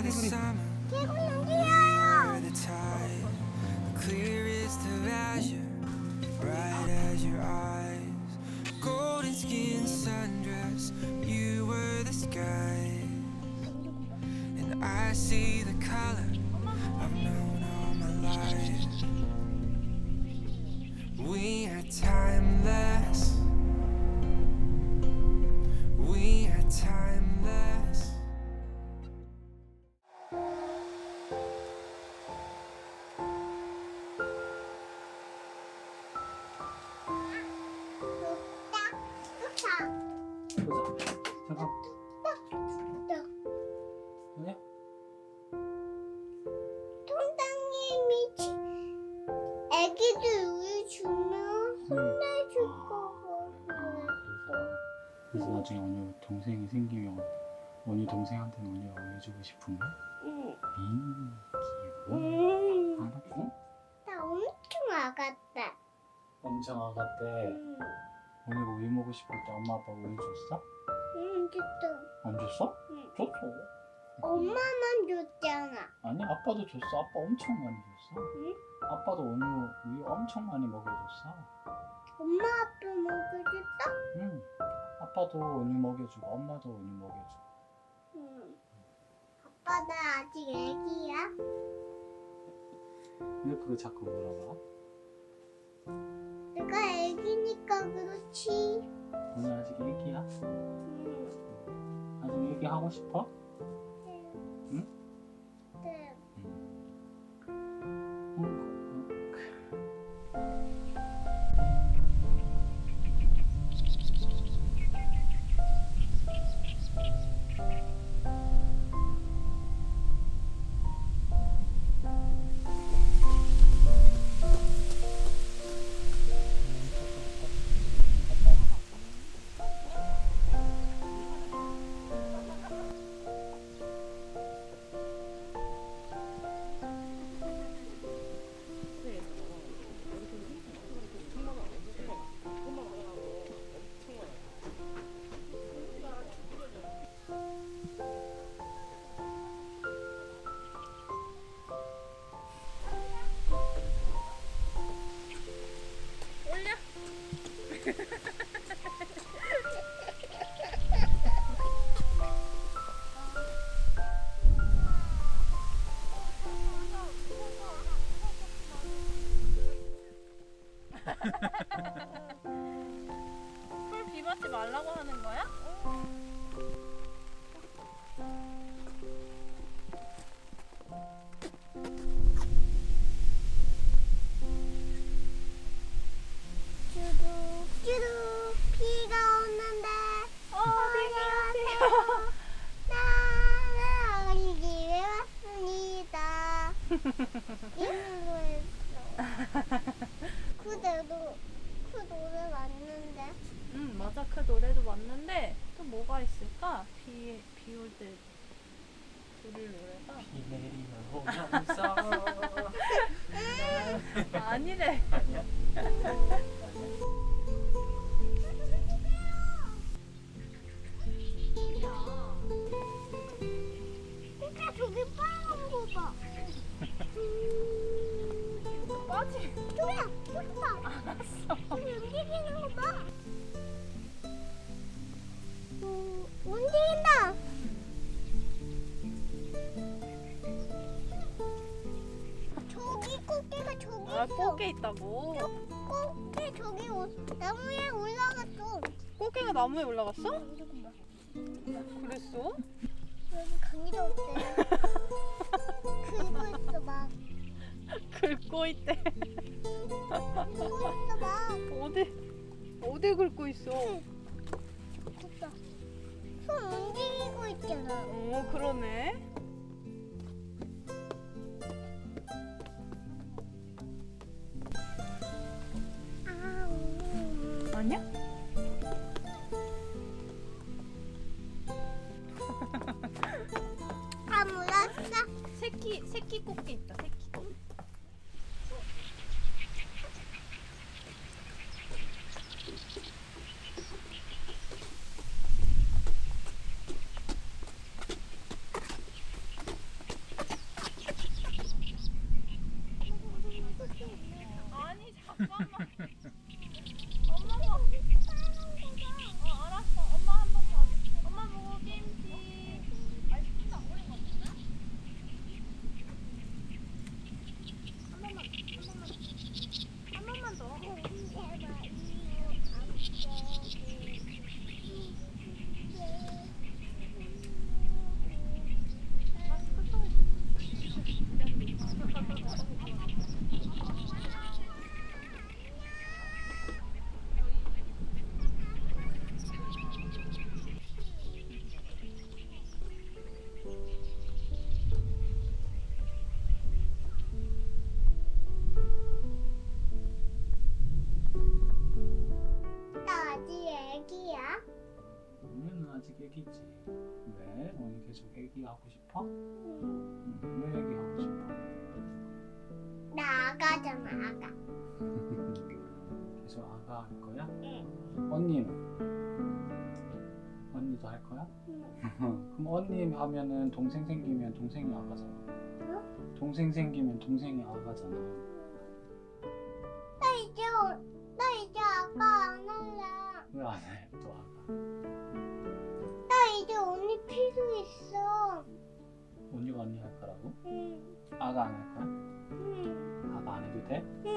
by the summer, 개구리 귀여워요. the tide, clear as 보자. 잠깐. 뭐냐? 통당님이 지- 애기들 우유 주면 혼내줄 거고. 그래서 나중에 언니 동생이 생기면 언니 동생한테는 언니가 알려주고 싶은 거? 응. 음, 귀여워. 음. 알았어? 나 엄청 아갔다. 엄청 아갔대. 응. 언니가 우유 먹고 싶을 때 엄마 아빠 우유 줬어? 응, 줬어. 안 줬어? 응. 줬어. 엄마만 줬잖아. 아니 아빠도 줬어. 아빠 엄청 많이 줬어. 응? 아빠도 우유 우유 엄청 많이 먹여줬어. 엄마 아빠 먹어줬어? 응. 아빠도 우유 먹여주고 엄마도 우유 먹여주고. 응. 아빠 나 아직 애기야? 왜 그거 자꾸 물어봐? 애기니까 그렇지. 언니 아직 애기야? 응. 아직 애기 하고 싶어? 풀 비받지 말라고 하는 거야? 응 맞아 그 노래도 맞는데 또 뭐가 있을까? 비 비 올 때 부를 노래가 비 내리면 오면서 아니래. 아니야? 그러니까 저기 빨간 거 봐. 빠지. 조야 저기 봐. 알았어. 움직이는 거 봐. 꽃게가 저기 아 있어. 꽃게 있다고. 꽃게 저기 오- 나무에 올라갔어. 꽃게가 나무에 올라갔어? 그랬어? 여기 강의도 없대. 긁고 있어 막. 긁고 있대. 긁고 있어 막. 어디 어디 긁고 있어? 됐다. 손 움직이고 있잖아. 오 그러네. 새끼 새끼 꽃게 있다. 새끼. 계속 애기 하고 싶어? 응, 왜 애기 하고 싶어? 나 아가잖아 아가 계속 아가 할 거야? 응. 언니는? 언니도 할 거야? 그럼 언니 하면은 동생 생기면 동생이 아가잖아. 동생 생기면 동생이 아가잖아. 나 이제 어- 나 이제 아가 안 할래 왜 안 해? 또 아가. 있어 언니가 언니 할 거라고? 응 아가 안 할 거야? 응, 아가 안 해도 돼? 응,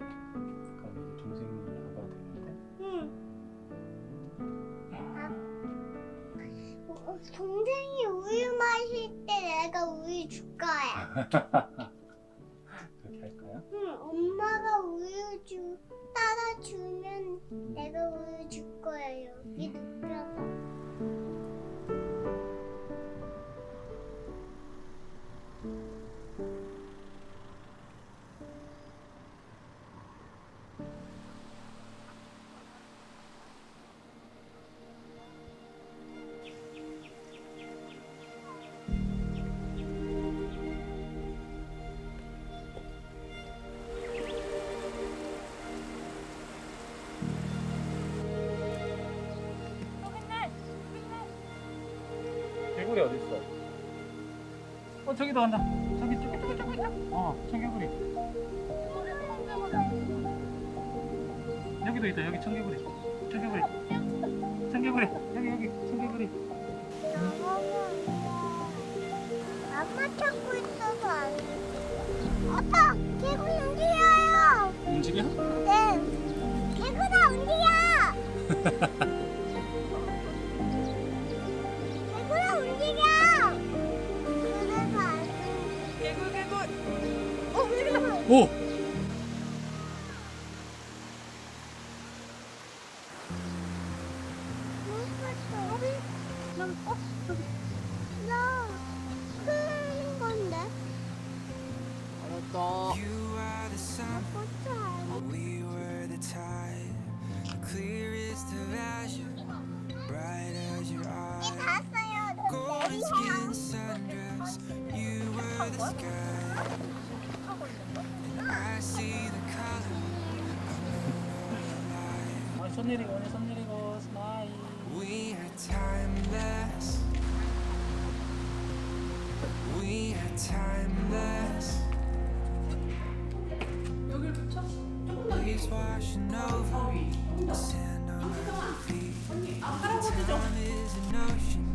음. 그럼 이제 동생이 아가 되는데? 응. 아, 어, 동생이 우유 마실 때 내가 우유 줄 거야. 개구리 어디 있어? 어 저기도 간다. 저기 저기 저기 저기. 어 청개구리. 여기도 있다. 여기 청개구리. 청개구리. 청개구리. 여기 여기 청개구리. 엄마 찾고 있어서 안 돼. 아빠, 개구리 움직여요. 움직여? 네. 개구나 움직여. 난, 어, 저기. 나, 큰 건데? You are the sun, 어쩌 we were the tide, clearest of azure, bright as your eyes. 봤어요. 저 Golden 내리세요. skin sundress, you were the sky. And I see the color of 아, 손 내리고 오늘 손 내리 We are timeless. 여기를 붙여? 조금 더 Waves washing over, the sand on our feet. Time is an ocean,